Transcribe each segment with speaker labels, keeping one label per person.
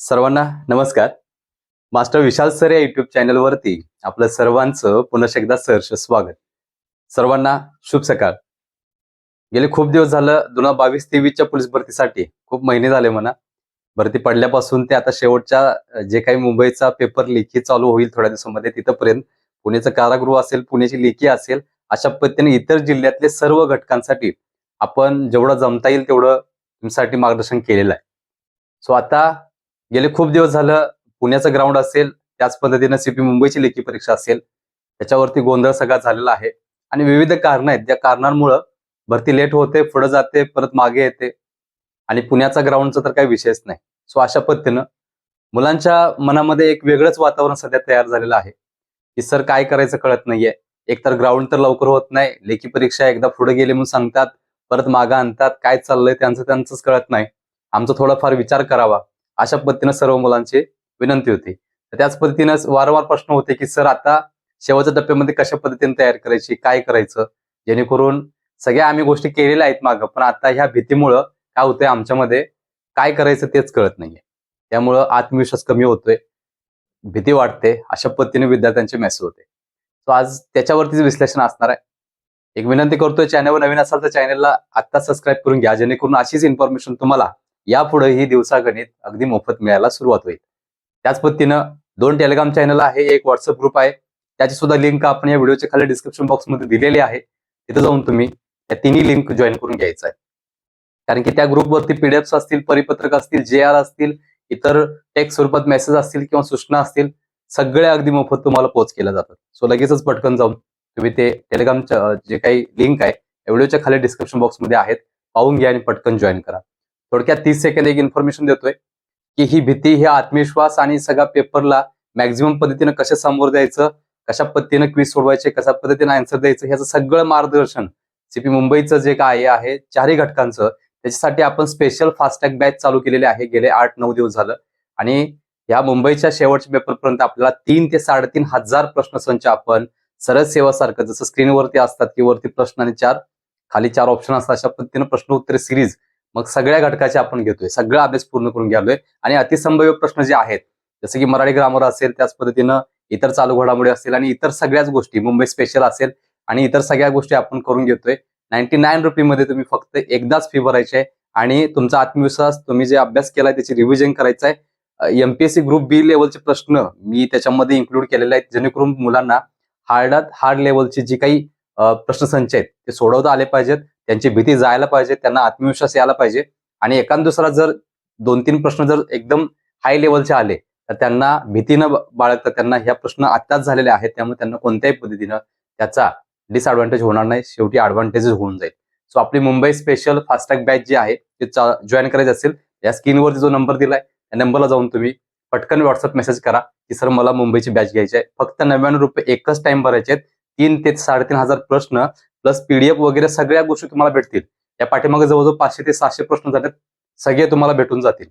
Speaker 1: सर्वांना नमस्कार. Master Vishal sir या युट्यूब चॅनलवरती आपलं सर्वांचं पुन्हा एकदा सहर्ष स्वागत. सर्वांना शुभ सकाळ. गेले खूप दिवस झालं दोन हजार बावीस तेवीसच्या पोलीस भरतीसाठी खूप महिने झाले म्हणा. भरती पडल्यापासून ते आता शेवटच्या जे काही मुंबईचा पेपर लेखी चालू होईल थोड्या दिवसामध्ये तिथंपर्यंत पुण्याचं कारागृह असेल पुण्याची लेखी असेल अशा पद्धतीने इतर जिल्ह्यातले सर्व घटकांसाठी आपण जेवढं जमता येईल तेवढं तुमच्यासाठी मार्गदर्शन केलेलं आहे. सो आता गेले खूप दिवस झालं पुण्याचं ग्राउंड असेल त्याच पद्धतीनं सीपी मुंबईची लेखी परीक्षा असेल त्याच्यावरती गोंधळ सगळा झालेला आहे. आणि विविध कारण आहेत त्या कारणांमुळं भरती लेट होते पुढे जाते परत मागे येते. आणि पुण्याचा ग्राउंडचा तर काही विषयच नाही. सो अशा पद्धतीनं मुलांच्या मनामध्ये एक वेगळंच वातावरण सध्या तयार झालेलं आहे. की सर काय करायचं कळत नाहीये. एकतर ग्राउंड तर लवकर होत नाही लेखी परीक्षा एकदा पुढे गेले म्हणून सांगतात परत मागं आणतात काय चाललंय त्यांचं त्यांचंच कळत नाही. आमचा थोडाफार विचार करावा. अशा पद्धतीनं सर्व मुलांची विनंती होती. तर त्याच पद्धतीनं वारंवार प्रश्न होते की सर आता शेवटच्या टप्प्यामध्ये कशा पद्धतीने तयार करायची? काय करायचं? जेणेकरून सगळ्या आम्ही गोष्टी केलेल्या आहेत मागं पण आता ह्या भीतीमुळं काय होतंय आमच्यामध्ये काय करायचं तेच कळत नाहीये. त्यामुळं आत्मविश्वास कमी होतोय भीती वाटते अशा पद्धतीने विद्यार्थ्यांचे मेसेज होते. सो आज त्याच्यावरतीच विश्लेषण असणार आहे. एक विनंती करतोय चॅनलवर नवीन असाल तर चॅनलला आत्ता सबस्क्राईब करून घ्या जेणेकरून अशीच इन्फॉर्मेशन तुम्हाला यापुढे ही दिवसागणित अगदी मोफत मिळायला सुरुवात होईल. त्याच पद्धतीनं दोन टेलिग्राम चॅनल आहे एक व्हॉट्सअप ग्रुप आहे. त्याची सुद्धा लिंक आपण या व्हिडिओच्या खाली डिस्क्रिप्शन बॉक्समध्ये दिलेली आहे. तिथे जाऊन तुम्ही या तिन्ही लिंक जॉईन करून घ्यायचं आहे. कारण की त्या ग्रुपवरती पीडीएफ असतील परिपत्रक असतील जे आर असतील इतर टेक्स्ट स्वरूपात मेसेज असतील किंवा सूचना असतील सगळे अगदी मोफत तुम्हाला पोच केल्या जातात. सो लगेचच पटकन जाऊन तुम्ही ते टेलिग्रामच्या जे काही लिंक आहे व्हिडिओच्या खाली डिस्क्रिप्शन बॉक्समध्ये आहेत. पाहून घ्या आणि पटकन जॉईन करा. थोडक्यात तीस सेकंद एक इन्फॉर्मेशन देतोय की ही भीती ही आत्मविश्वास आणि सगळ्या पेपरला मॅक्झिमम पद्धतीनं कशा समोर द्यायचं कशा पद्धतीनं क्विज सोडवायचे कशा पद्धतीनं आन्सर द्यायचं ह्याचं सगळं मार्गदर्शन सीपी मुंबईचं जे काय आहे चारही घटकांचं त्याच्यासाठी आपण स्पेशल फास्टॅग बॅच चालू केलेले आहे. गेले आठ नऊ दिवस झालं. आणि या मुंबईच्या शेवटच्या पेपरपर्यंत आपल्याला तीन ते साडेतीन हजार प्रश्न संच आपण सरळ सेवासारखं जसं स्क्रीनवरती असतात की वरती प्रश्न आणि चार खाली चार ऑप्शन असतात अशा पद्धतीनं प्रश्न उत्तरे सिरीज मग सगळ्या घटकाचे आपण घेतोय. सगळा अभ्यास पूर्ण करून घ्यालोय. आणि अतिसंभाव्य प्रश्न जे आहेत जसं की मराठी ग्रामर असेल त्याच पद्धतीनं इतर चालू घडामोडी असतील आणि इतर सगळ्याच गोष्टी मुंबई स्पेशल असेल आणि इतर सगळ्या गोष्टी आपण करून घेतोय. नाईन्टी नाईन रुपीमध्ये तुम्ही फक्त एकदाच फी भरायची आहे आणि तुमचा आत्मविश्वास तुम्ही जे अभ्यास केलाय त्याची रिव्हिजन करायचं आहे एमपीएससी ग्रुप बी लेवलचे प्रश्न मी त्याच्यामध्ये इन्क्लूड केलेले आहेत. जेणेकरून मुलांना हार्डात हार्ड लेवलचे जी काही प्रश्न प्रश्नसंच आहेत ते सोडवता आले पाहिजेत. त्यांची भीती जायला पाहिजे त्यांना आत्मविश्वास यायला पाहिजे. आणि एकान दुसरा जर दोन तीन प्रश्न जर एकदम हाय लेवलचे आले तर त्यांना भीती न बाळगता त्यांना ह्या प्रश्न आत्ताच झालेले आहेत त्यामुळे त्यांना कोणत्याही पद्धतीनं त्याचा डिसअडव्हान्टेज होणार नाही. शेवटी ऍडव्हान्टेजेस होऊन जाईल. सो आपली मुंबई स्पेशल फास्टॅग बॅच जी आहे ते जॉईन करायची असेल या स्क्रीनवरती जो नंबर दिलाय त्या नंबरला जाऊन तुम्ही पटकन व्हॉट्सअप मेसेज करा की सर मला मुंबईची बॅच घ्यायची आहे. फक्त नव्याण्णव रुपये एकच टाइम भरायचे आहेत. तीन ते साडेतीन हजार प्रश्न प्लस पीडीएफ वगैरे सगळ्या गोष्टी तुम्हाला भेटतील. या पाठीमागे जवळजवळ पाचशे ते सहाशे प्रश्न झालेत. सगळे तुम्हाला भेटून जातील.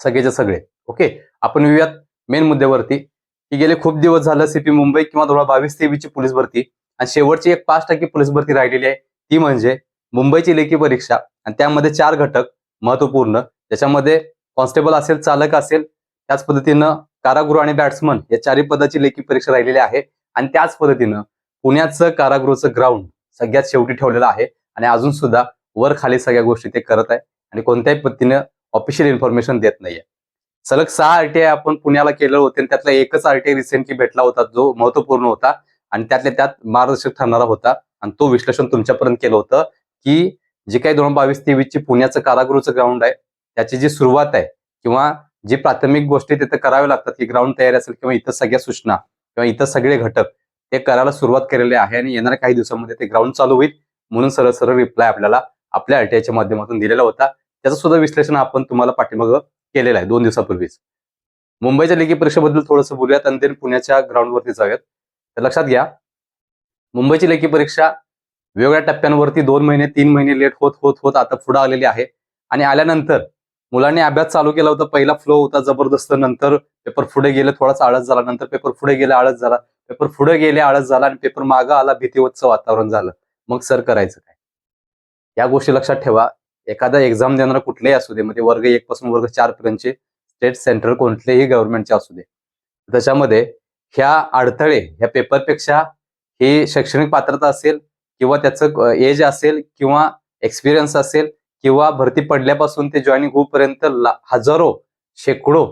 Speaker 1: सगळेचे सगळे. ओके आपण येऊयात मेन मुद्द्यावरती. की गेले खूप दिवस झालं सीपी मुंबई किंवा दोन बावीस तेवीसची पोलीस भरती. आणि शेवटची एक पाच टक्के पोलीस भरती राहिलेली आहे. ती म्हणजे मुंबईची लेखी परीक्षा. आणि त्यामध्ये चार घटक महत्त्वपूर्ण त्याच्यामध्ये कॉन्स्टेबल असेल चालक असेल त्याच पद्धतीनं कारागृह आणि बॅट्समन या चारही पदाची लेखी परीक्षा राहिलेली आहे. आणि त्याच पद्धतीनं पुण्याचं कारागृहचं ग्राउंड सगळ्यात शेवटी ठेवलेलं आहे. आणि अजून सुद्धा वर खाली सगळ्या गोष्टी ते करत आहे. आणि कोणत्याही पद्धतीनं ऑफिशियल इन्फॉर्मेशन देत नाहीये. सलग सहा आरटीआय आपण पुण्याला केलं होते आणि त्यातला एकच आरटीआय रिसेंटली भेटला होता जो महत्त्वपूर्ण होता. आणि त्यातल्या त्यात मार्गदर्शक ठरणारा होता. आणि तो विश्लेषण तुमच्यापर्यंत केलं होतं की जे काही दोन बावीस तेवीसची पुण्याचं कारागृहचं ग्राउंड आहे त्याची जी सुरुवात आहे किंवा जी प्राथमिक गोष्टी तिथं कराव्या लागतात की ग्राउंड तयारी असेल किंवा इतर सगळ्या सूचना किंवा इतर सगळे घटक ते करायला सुरुवात केलेले आहे आणि येणाऱ्या काही दिवसांमध्ये ते ग्राउंड चालू होईल म्हणून सरळ सरळ रिप्लाय आपल्याला आपल्या आरटीआयच्या माध्यमातून दिलेला होता. त्याचं सुद्धा विश्लेषण आपण तुम्हाला पाठीमागं केलेलं आहे दोन दिवसापूर्वीच. मुंबईच्या लेखी परीक्षेबद्दल थोडंसं बोलूयात आणि ते पुण्याच्या ग्राउंडवरती जाऊयात. तर लक्षात घ्या मुंबईची लेखी परीक्षा वेगवेगळ्या टप्प्यांवरती दोन महिने तीन महिने लेट होत होत होत आता पुढे आलेली आहे. आणि आल्यानंतर मुलांनी अभ्यास चालू केला होता पहिला फ्लो होता जबरदस्त. नंतर पेपर पुढे गेले थोडासा आळस झाला. नंतर पेपर पुढे गेले आळस झाला. पेपर पुढे गेले आळस झाला आणि पेपर मागं आला भीतीवतचं वातावरण झालं. मग सर करायचं काय? या गोष्टी लक्षात ठेवा. एखादा एक्झाम देणारा कुठलेही असू दे म्हणजे वर्ग एक पासून वर्ग चार पर्यंतचे स्टेट सेंट्रल कोणतेही गव्हर्नमेंटचे असू दे. त्याच्यामध्ये ह्या अडथळे ह्या पेपरपेक्षा ही शैक्षणिक पात्रता असेल किंवा त्याचं एज असेल किंवा एक्सपिरियन्स असेल किंवा भरती पडल्यापासून ते जॉईनिंग होऊपर्यंत हजारो शेकडो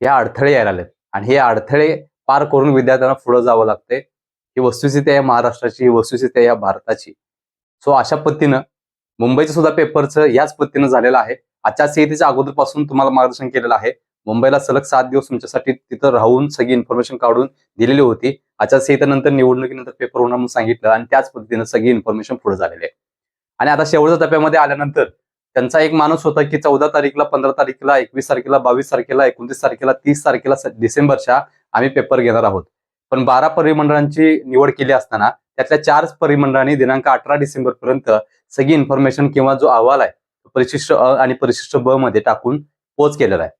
Speaker 1: या अडथळे यायला आलेत आणि हे अडथळे पार करून विद्यार्थ्यांना पुढे जावं लागते ही वस्तुस्थिती आहे महाराष्ट्राची ही वस्तुस्थिती आहे या भारताची. सो अशा पद्धतीनं मुंबईचं सुद्धा पेपरचं याच पद्धतीनं झालेलं आहे. आजच्या सीईटीच्या अगोदरपासून तुम्हाला मार्गदर्शन केलेलं आहे. मुंबईला सलग सात दिवस तुमच्यासाठी तिथं राहून सगळी इन्फॉर्मेशन काढून दिलेली होती. आजच्या सीईटीनंतर निवडणुकीनंतर पेपर होणार म्हणून सांगितलं आणि त्याच पद्धतीनं सगळी इन्फॉर्मेशन पुढे झालेली आहे. आणि आता शेवटच्या टप्प्यामध्ये आल्यानंतर त्यांचा एक माणूस होता की चौदा तारीखला पंधरा तारखेला एकवीस तारखेला बावीस तारखेला एकोणतीस तारखेला तीस तारखेला डिसेंबरच्या आम्ही पेपर घेणार आहोत. पण बारा परिमंडळांची निवड केली असताना त्यातल्या चार परिमंडळांनी दिनांक अठरा डिसेंबर पर्यंत सगळी इन्फॉर्मेशन किंवा जो अहवाल आहे तो परिशिष्ट अ आणि परिशिष्ट ब मध्ये टाकून पोच केलेला आहे.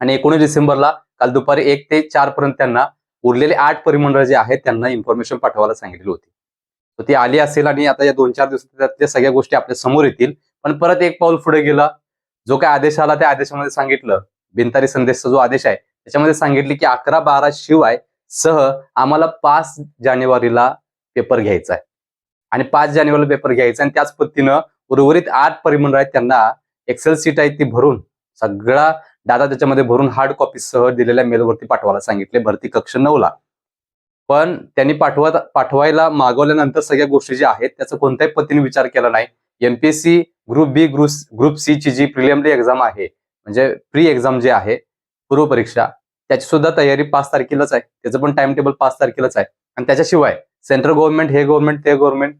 Speaker 1: आणि एकोणीस डिसेंबरला काल दुपारी एक ते चार पर्यंत त्यांना उरलेले आठ परिमंडळ जे आहेत त्यांना इन्फॉर्मेशन पाठवायला सांगितली होती. तर ती आली असेल आणि आता या दोन चार दिवसात त्यातल्या सगळ्या गोष्टी आपल्यासमोर येतील. पण परत एक पाऊल पुढे गेला. जो काय आदेश आला त्या आदेशामध्ये सांगितलं. बिनतारी संदेशचा जो आदेश आहे त्याच्यामध्ये सांगितले की अकरा बारा शिवाय सह आम्हाला पाच जानेवारीला पेपर घ्यायचा आहे. आणि पाच जानेवारीला पेपर घ्यायचा आणि त्याच पद्धतीनं उर्वरित आठ परिमंडळ आहेत त्यांना एक्सेल सीट आहे ती भरून सगळा डाटा त्याच्यामध्ये भरून हार्ड कॉपी सह दिलेल्या मेलवरती पाठवायला सांगितले. भरती कक्ष नऊला पण त्यांनी पाठवत पाठवायला मागवल्यानंतर सगळ्या गोष्टी ज्या आहेत त्याचा कोणत्याही पद्धतीने विचार केला नाही. MPSC group B group group C ची जी प्रिलिमिनरी एक्झाम आहे म्हणजे प्री एक्झाम जे आहे पूर्व परीक्षा त्याची सुद्धा तयारी पाच तारखेलाच आहे. त्याचं पण टाइम टेबल पाच तारखेलाच आहे. आणि त्याच्याशिवाय सेंट्रल गव्हर्नमेंट हे गव्हर्नमेंट ते गव्हर्नमेंट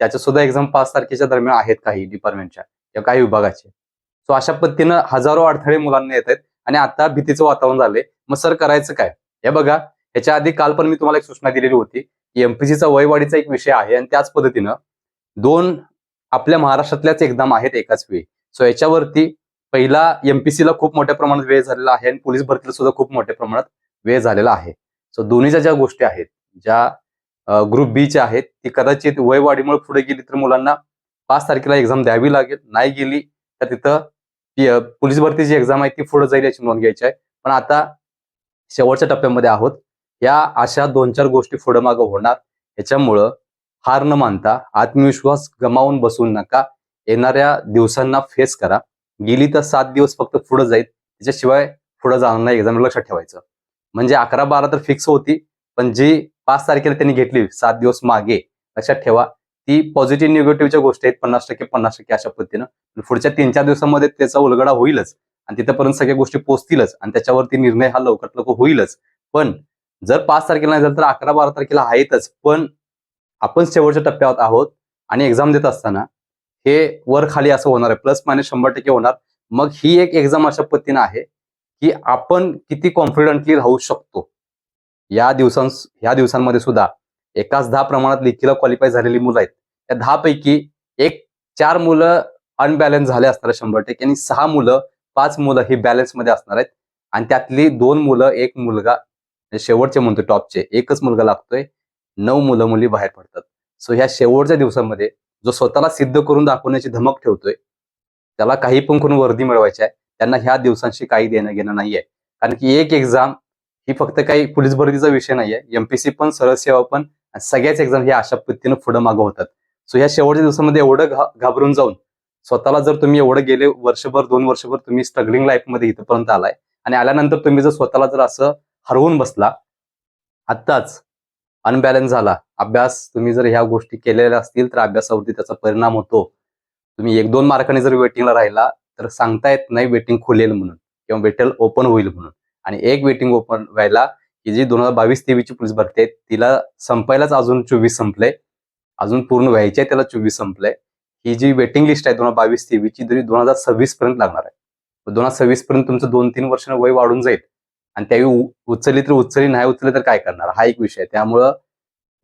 Speaker 1: त्याच्या सुद्धा एक्झाम पाच तारखेच्या दरम्यान आहेत काही डिपार्टमेंटच्या किंवा काही विभागाचे. सो अशा पद्धतीनं हजारो अडथळे मुलांना येत आहेत आणि आता भीतीचं वातावरण झालंय. मग सर करायचं काय? हे बघा याच्या आधी काल पण मी तुम्हाला एक सूचना दिलेली होती की एमपीसीचा वयवाढीचा एक विषय आहे आणि त्याच पद्धतीनं दोन आपल्या महाराष्ट्रातल्याच एक्झाम आहेत एकाच वेळी. सो याच्यावरती पहिला एमपीसीला खूप मोठ्या प्रमाणात वेळ झालेला आहे आणि पोलीस भरतीला सुद्धा खूप मोठ्या प्रमाणात वेळ झालेला आहे. सो दोन्हीच्या ज्या गोष्टी आहेत ज्या ग्रुप बीच्या आहेत ती कदाचित वयवाढीमुळे पुढे गेली तर मुलांना पाच तारखेला एक्झाम द्यावी लागेल. नाही गेली तर तिथं पोलीस भरतीची एक्झाम आहे ती पुढे जाईल याची नोंद घ्यायची आहे. पण आता शेवटच्या टप्प्यामध्ये आहोत. या अशा दोन चार गोष्टी पुढे मागं होणार. याच्यामुळं हार न मानता आत्मविश्वास गमावून बसू नका. येणाऱ्या दिवसांना फेस करा. गेली तर सात दिवस फक्त पुढे जाईल. त्याच्याशिवाय पुढे जाणार नाही. एक्झाम लक्षात ठेवायचं. म्हणजे अकरा बारा तर फिक्स होती. पण जी पाच तारखेला त्यांनी घेतली सात दिवस मागे लक्षात ठेवा. ती पॉझिटिव्ह निगेटिव्हच्या गोष्टी आहेत. पन्नास टक्के पन्नास टक्के अशा पद्धतीनं. पुढच्या तीन चार दिवसामध्ये त्याचा उलगडा होईलच. आणि तिथपर्यंत सगळ्या गोष्टी पोहोचतीलच आणि त्याच्यावरती निर्णय हा लवकरात लवकर होईलच. पण जर पाच तारखेला नाही झालं तर अकरा बारा तारखेला आहेतच. पण आपण शेवटच्या टप्प्यावर आहोत आणि एक्झाम देत असताना हे वर खाली असं होणार आहे. प्लस मायनस शंभर टक्के होणार. मग ही एक एक्झाम अशा पद्धतीनं आहे की आपण किती कॉन्फिडंटली राहू शकतो. या दिवसां ह्या दिवसांमध्ये सुद्धा एकाच दहा प्रमाणात लेखीला क्वालिफाय झालेली मुलं आहेत. त्या दहा पैकी एक चार मुलं अनबॅलन्स झाले असणार शंभर टक्के आणि सहा मुलं पाच मुलं ही बॅलन्समध्ये असणार आहेत. आणि त्यातली दोन मुलं एक मुलगा शेवटचे म्हणतो टॉपचे एकच मुलगा लागतोय. नऊ मुलं मुली बाहेर पडतात. सो ह्या शेवटच्या दिवसामध्ये जो स्वतःला सिद्ध करून दाखवण्याची धमक ठेवतोय त्याला काही पण करून वर्दी मिळवायची आहे. त्यांना ह्या दिवसांशी काही देणं घेणं नाहीये. कारण की एक एक्झाम ही फक्त काही पोलीस भरतीचा विषय नाहीये. एमपीसी पण सरळ सेवा पण आणि सगळ्याच एक्झाम ह्या अशा पद्धतीनं पुढे मागं होतात. सो ह्या शेवटच्या दिवसामध्ये एवढं घाबरून जाऊन स्वतःला जर तुम्ही एवढं गेले वर्षभर दोन वर्षभर तुम्ही स्ट्रगलिंग लाईफमध्ये इथपर्यंत आलाय. आणि आल्यानंतर तुम्ही जर स्वतःला जर असं हरवून बसला आत्ताच अनबॅलन्स झाला. अभ्यास तुम्ही जर ह्या गोष्टी केलेल्या असतील तर अभ्यासावरती त्याचा परिणाम होतो. तुम्ही एक दोन मार्काने जर वेटिंगला राहिला तर सांगता येत नाही वेटिंग खुलेल म्हणून किंवा वेटेल ओपन होईल म्हणून. आणि एक वेटिंग ओपन व्हायला की जी दोन हजार बावीस तेवीसची पोलीस भरती आहे तिला संपायलाच अजून चोवीस संपलंय अजून पूर्ण व्हायची आहे त्याला चोवीस संपलंय ही जी वेटिंग लिस्ट आहे दोन हजार बावीस तेवीसची तरी दोन हजार सव्वीस पर्यंत लागणार आहे. दोन हजार सव्वीस पर्यंत तुमचं दोन तीन वर्ष वय वाढून जाईल. आणि त्यावेळी उचलली तर उचलली नाही उचलली तर काय करणार? हा एक विषय त्यामुळं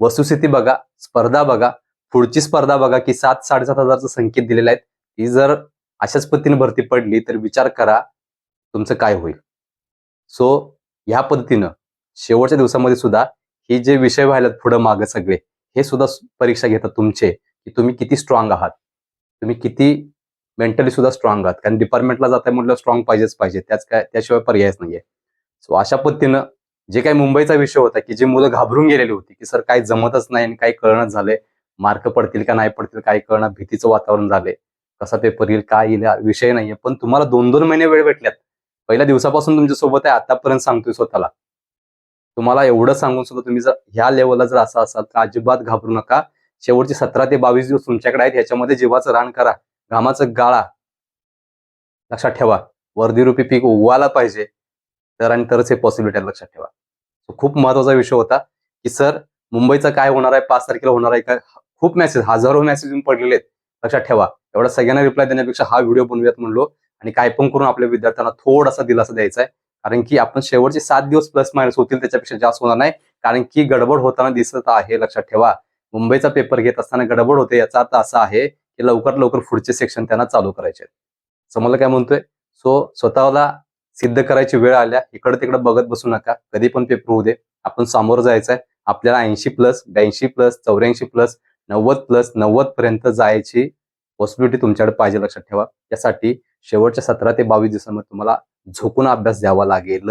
Speaker 1: वस्तुस्थिती बघा स्पर्धा बघा पुढची स्पर्धा बघा की सात साडेसात हजारचं संकेत दिलेलं आहे ती जर अशाच पद्धतीने भरती पडली तर विचार करा तुमचं काय होईल. सो ह्या पद्धतीनं शेवटच्या दिवसामध्ये सुद्धा हे जे विषय व्हायला पुढं मागं सगळे हे सुद्धा परीक्षा घेतात तुमचे की तुम्ही किती स्ट्रॉंग आहात. तुम्ही किती मेंटली सुद्धा स्ट्रॉंग आहात. कारण डिपार्टमेंटला जाताय म्हटलं स्ट्रॉंग पाहिजेच पाहिजे. त्याच काय त्याशिवाय पर्यायच नाहीये. सो अशा पद्धतीनं जे काही मुंबईचा विषय होता की जी मुलं घाबरून गेलेली होती की सर काही जमतच नाही आणि काही कळणच झालंय मार्क पडतील का नाही पडतील काही कळणार भीतीचं वातावरण झालंय कसा पेपर येईल काय येईल विषय नाहीये. पण तुम्हाला दोन दोन महिने वेळ भेटल्यात. पहिल्या दिवसापासून तुमच्यासोबत आहे आतापर्यंत सांगतोय स्वतःला. तुम्हाला एवढं सांगून सुद्धा तुम्ही जर ह्या लेवलला जर असं असाल तर अजिबात घाबरू नका. शेवटचे सतरा ते बावीस दिवस तुमच्याकडे आहेत ह्याच्यामध्ये जीवाचं रान करा. घामाचं गाळा लक्षात ठेवा. वर्दीरूपी पीक उगवायला पाहिजे. तर आणि तरच हे पॉसिबिलिटी आहे लक्षात ठेवा. खूप महत्त्वाचा विषय होता की सर मुंबईचा काय होणार आहे? पाच तारखेला होणार आहे का? खूप मेसेज हजारो मेसेज पडलेले आहेत. लक्षात ठेवा. एवढा सगळ्यांना रिप्लाय देण्यापेक्षा हा व्हिडिओ बनवूयात म्हणलो आणि काय पण करून आपल्या विद्यार्थ्यांना थोडासा दिलासा द्यायचा आहे. कारण की आपण शेवटचे सात दिवस प्लस मायनस होतील त्याच्यापेक्षा जास्त होणार नाही. कारण की गडबड होताना दिसत आहे लक्षात ठेवा. मुंबईचा पेपर घेत असताना गडबड होते याचा अर्थ असा आहे की लवकर लवकर पुढचे सेक्शन त्यांना चालू करायचे समजलं काय म्हणतोय? सो स्वतःला सिद्ध करायची वेळ आल्या इकडे तिकडे बघत बसू नका. कधी पण पेपर होऊ दे. आपण समोर जायचंय. आपल्याला ऐंशी प्लस ब्याऐंशी प्लस चौऱ्याऐंशी प्लस नव्वद प्लस नव्वद पर्यंत जायची पॉसिबिलिटी तुमच्याकडे पाहिजे लक्षात ठेवा. त्यासाठी शेवटच्या सतरा ते बावीस दिवसांमध्ये तुम्हाला झोकून अभ्यास द्यावा लागेल.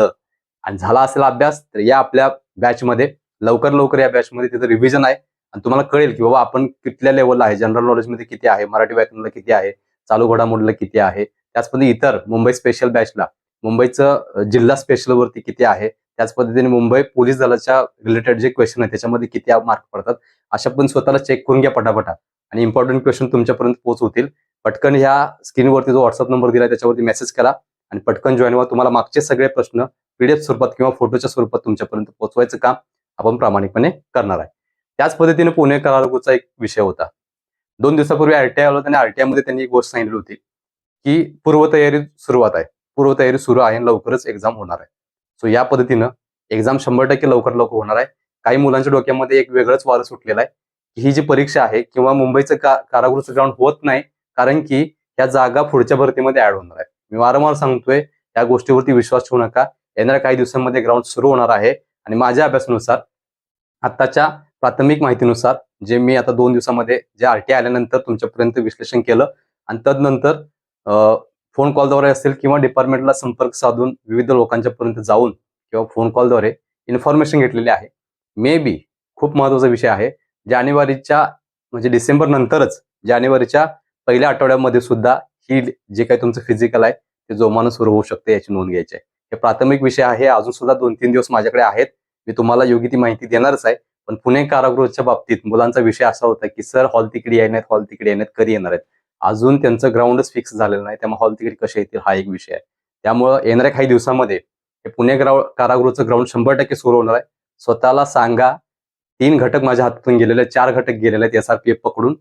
Speaker 1: आणि झाला असेल अभ्यास तर या आपल्या बॅचमध्ये लवकर लवकर या बॅचमध्ये तिथं रिव्हिजन आहे. आणि तुम्हाला कळेल की बाबा आपण कुठल्या लेवलला आहे? जनरल नॉलेजमध्ये किती आहे? मराठी व्याकरणला किती आहे? चालू घडामोडीला किती आहे? त्याच इतर मुंबई स्पेशल बॅचला मुंबईचं जिल्हा स्पेशल वरती किती आहे? त्याच पद्धतीने मुंबई पोलीस दलाच्या रिलेटेड जे क्वेश्चन आहे त्याच्यामध्ये किती मार्क पडतात? अशा पण स्वतःला चेक करून घ्या पटापटा. आणि इम्पॉर्टंट क्वेश्चन तुमच्यापर्यंत पोहोचवतील. पटकन ह्या स्क्रीनवरती जो व्हॉट्सअप नंबर दिला त्याच्यावरती मेसेज करा. आणि पटकन जॉईन व्हा. तुम्हाला मागचे सगळे प्रश्न पीडीएफ स्वरूपात किंवा फोटोच्या स्वरूपात तुमच्यापर्यंत पोहोचवायचं काम आपण प्रामाणिकपणे करणार आहे. त्याच पद्धतीने पुणे करारगोचा एक विषय होता. दोन दिवसापूर्वी आरटीआय आलो होता आणि आरटीआयमध्ये त्यांनी एक गोष्ट सांगितली होती की पूर्वतयारी सुरुवात आहे. पूर्वतयारी सुरू आहे आणि लवकरच एक्झाम होणार आहे. सो या पद्धतीनं एक्झाम शंभर टक्के लवकर लवकर होणार आहे. काही मुलांच्या डोक्यामध्ये एक वेगळंच वारं सुटलेला आहे. ही जी परीक्षा आहे किंवा मुंबईचं का कारागृह ग्राउंड होत नाही कारण की या जागा पुढच्या भरतीमध्ये ऍड होणार आहे. मी वारंवार सांगतोय या गोष्टीवरती विश्वास ठेवू नका. येणाऱ्या काही दिवसांमध्ये ग्राउंड सुरू होणार आहे. आणि माझ्या अभ्यासानुसार आत्ताच्या प्राथमिक माहितीनुसार जे मी आता दोन दिवसामध्ये जे आरटीआय आल्यानंतर तुमच्यापर्यंत विश्लेषण केलं. आणि तदनंतर फोन कॉलद्वारे असेल किंवा डिपार्टमेंटला संपर्क साधून विविध लोकांच्या पर्यंत जाऊन किंवा फोन कॉलद्वारे इन्फॉर्मेशन घेतलेली आहे. मे बी खूप महत्त्वाचा विषय आहे. जानेवारीच्या म्हणजे डिसेंबर नंतरच जानेवारीच्या पहिल्या आठवड्यामध्ये सुद्धा ही जे काही तुमचं फिजिकल आहे ते जोमानं सुरू होऊ शकते याची नोंद घ्यायची आहे. हे प्राथमिक विषय आहे. अजून सुद्धा दोन तीन दिवस माझ्याकडे आहेत. मी तुम्हाला योग्य ती माहिती देणारच आहे. पण पुणे कारागृहाच्या बाबतीत मुलांचा विषय असा होता की सर हॉल तिकडे येणार हॉल तिकडे येणार कधी येणार आहेत? अजून त्यांचं ग्राउंडच फिक्स झालेलं नाही. त्यामुळे हॉल तिकीट कसे येतील हा एक विषय आहे. त्यामुळं येणाऱ्या काही दिवसामध्ये हे पुणे ग्राउंड कारागृहाचं ग्राउंड शंभर टक्के सुरू होणार आहे. स्वतःला सांगा तीन घटक माझ्या हातातून गेलेले चार घटक गेलेले आहेत एसआरपीएफ पकडून.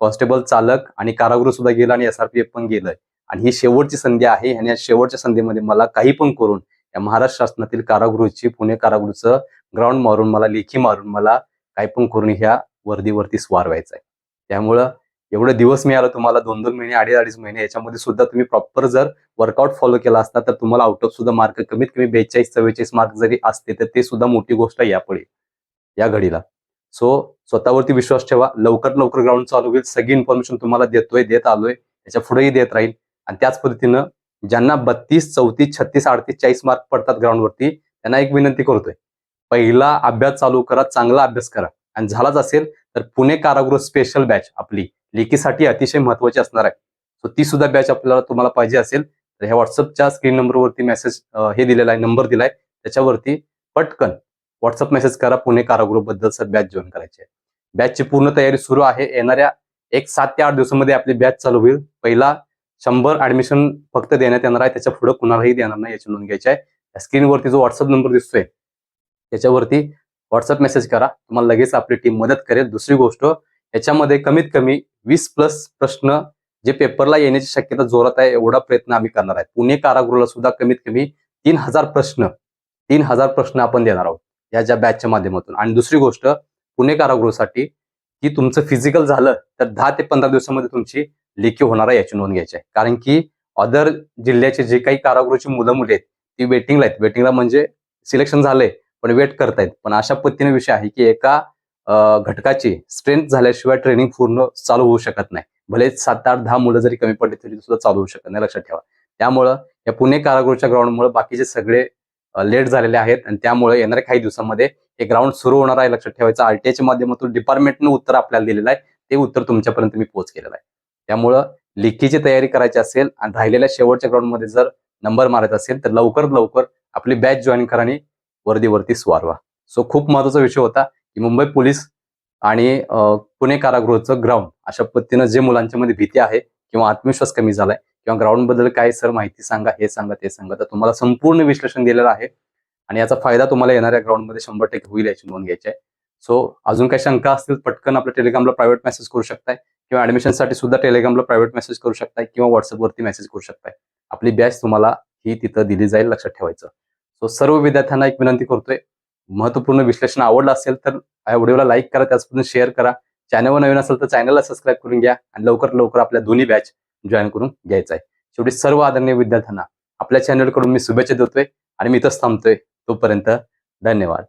Speaker 1: कॉन्स्टेबल चालक आणि कारागृह सुद्धा गेला आणि एसआरपीएफ पण गेलंय. आणि ही शेवटची संधी आहे आणि या शेवटच्या संधीमध्ये मला काही पण करून या महाराष्ट्र शासनातील कारागृहची पुणे कारागृहचं ग्राउंड मारून मला लेखी मारून मला काही पण करून ह्या वर्दीवरती स्वार व्हायचं आहे त्यामुळं एवढे दिवस मिळालं तुम्हाला दोन दोन महिने अडीच अडीच महिने याच्यामध्ये सुद्धा तुम्ही प्रॉपर जर वर्कआउट फॉलो केला असता तर तुम्हाला आउट ऑफ सुद्धा मार्क कमीत कमी बेचाळीस चव्वेचाळीस मार्क जरी असते तर ते सुद्धा मोठी गोष्ट आहे यापुढे या घडीला. सो स्वतःवरती विश्वास ठेवा. लवकर लवकर ग्राउंड चालू होईल. सगळी इन्फॉर्मेशन तुम्हाला देतोय देत आलोय. त्याच्या पुढेही देत राहील. आणि त्याच पद्धतीनं ज्यांना बत्तीस चौतीस छत्तीस अडतीस चाळीस मार्क पडतात ग्राउंडवरती त्यांना एक विनंती करतोय. पहिला अभ्यास चालू करा चांगला अभ्यास करा. आणि झालाच असेल तर पुणे कारागृह स्पेशल बॅच आपली. लेखीसाठी अतिशय महत्वाची असणार आहे. सो ती सुद्धा बॅच आपल्याला तुम्हाला पाहिजे असेल तर ह्या व्हॉट्सअपच्या स्क्रीन नंबरवरती मेसेज हे दिलेला आहे नंबर दिलाय. त्याच्यावरती पटकन व्हॉट्सअप मेसेज करा पुणे कारागृहबद्दल सर बॅच जॉईन करायची आहे. बॅचची पूर्ण तयारी सुरू आहे. येणाऱ्या एक सात ते आठ दिवसामध्ये आपली बॅच चालू होईल. पहिला शंभर ऍडमिशन फक्त देण्यात येणार आहे. त्याच्या पुढे कुणालाही देणार नाही याची नोंद घ्यायची आहे. स्क्रीनवरती जो व्हॉट्सअप नंबर दिसतोय त्याच्यावरती व्हॉट्सअप मेसेज करा. तुम्हाला लगेच आपली टीम मदत करेल. दुसरी गोष्ट याच्यामध्ये कमीत कमी वीस प्लस प्रश्न जे पेपरला येण्याची शक्यता जोरात आहे एवढा प्रयत्न आम्ही करणार आहे. पुणे कारागृहाला सुद्धा कमीत कमी तीन हजार प्रश्न तीन हजार प्रश्न आपण देणार आहोत या ज्या बॅचच्या माध्यमातून. आणि दुसरी गोष्ट पुणे कारागृहासाठी की तुमचं फिजिकल झालं तर दहा ते पंधरा दिवसामध्ये तुमची लेखी होणार आहे याची नोंद घ्यायची आहे. कारण की अदर जिल्ह्याचे जे काही कारागृहाची मुलं मुली आहेत ती वेटिंगला आहेत. वेटिंगला म्हणजे सिलेक्शन झालंय पण वेट करतायत. पण अशा पद्धतीने विषय आहे की एका घटकाची स्ट्रेंथ झाल्याशिवाय ट्रेनिंग पूर्ण चालू होऊ शकत नाही. भले सात आठ दहा मुलं जरी कमी पडली तरी सुद्धा चालू होऊ शकत नाही लक्षात ठेवा. त्यामुळं या पुणे कारागृहच्या ग्राउंडमुळे बाकीचे सगळे लेट झालेले आहेत आणि त्यामुळे येणाऱ्या काही दिवसांमध्ये हे ग्राउंड सुरू होणार आहे लक्षात ठेवायचं. आरटीआयच्या माध्यमातून डिपार्टमेंटनं उत्तर आपल्याला दिलेलं आहे. ते उत्तर तुमच्यापर्यंत मी पोच केलेलं आहे. त्यामुळं लिखीची तयारी करायची असेल आणि राहिलेल्या शेवटच्या ग्राउंडमध्ये जर नंबर मारायचा असेल तर लवकरात लवकर आपली बॅच जॉईन करा आणि वर्दीवरती स्वारवा सो खूप महत्त्वाचा विषय होता. की मुंबई पोलीस आणि पुणे कारागृहाचं ग्राउंड अशा पद्धतीनं जे मुलांच्या मध्ये भीती आहे किंवा आत्मविश्वास कमी झालाय किंवा ग्राउंडबद्दल काय सर माहिती सांगा हे सांगा ते सांगा तर तुम्हाला संपूर्ण विश्लेषण दिलेलं आहे आणि याचा फायदा तुम्हाला येणाऱ्या ग्राउंडमध्ये शंभर टक्के होईल याची नोंद घ्यायची आहे. सो अजून काही शंका असतील पटकन आपल्या टेलिग्रामला प्रायव्हेट मेसेज करू शकताय किंवा ऍडमिशनसाठी सुद्धा टेलिग्रामला प्रायव्हेट मेसेज करू शकताय किंवा व्हॉट्सअपवरती मेसेज करू शकताय. आपली बॅच तुम्हाला ही तिथं दिली जाईल लक्षात ठेवायचं. सो सर्व विद्यार्थ्यांना एक विनंती करतोय महत्त्वपूर्ण विश्लेषण आवडलं असेल तर या व्हिडिओला लाईक करा त्याचपासून शेअर करा. चॅनलवर नवीन असेल तर चॅनलला सबस्क्राईब करून घ्या आणि लवकर लवकर आपल्या दोन्ही बॅच जॉईन करून घ्यायचा आहे. शेवटी सर्व आदरणीय विद्यार्थ्यांना आपल्या चॅनलकडून मी शुभेच्छा देतोय आणि मी इथंच थांबतोय. तोपर्यंत धन्यवाद.